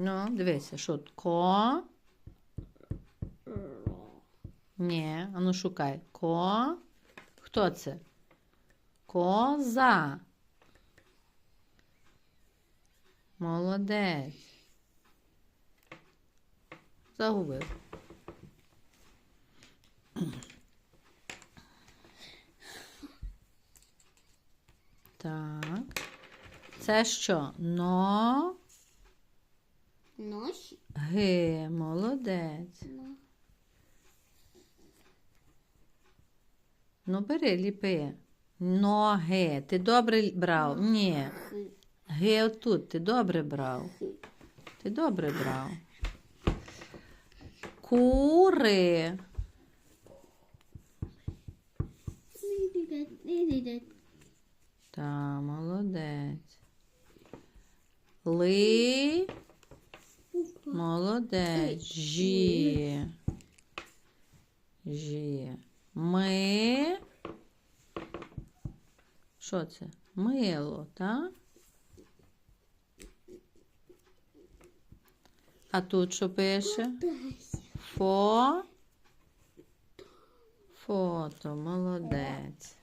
Ну, дивися, що? Ко. Ні, а ну шукай. Ко. Хто це? Коза. Молодець. Загубив. Так. Це що? Но. Нож. Ги. Молодець. Ну, бери, ліпи. Ноги. Ти добре брав? Ні. Хи. Ги отут. Ти добре брав. Ти добре брав. Кури. Та, молодець. Ли. Молодець. Жі. Жі. Ми. Що це? Мило, так? А тут що пише? Фо. Фото, молодець.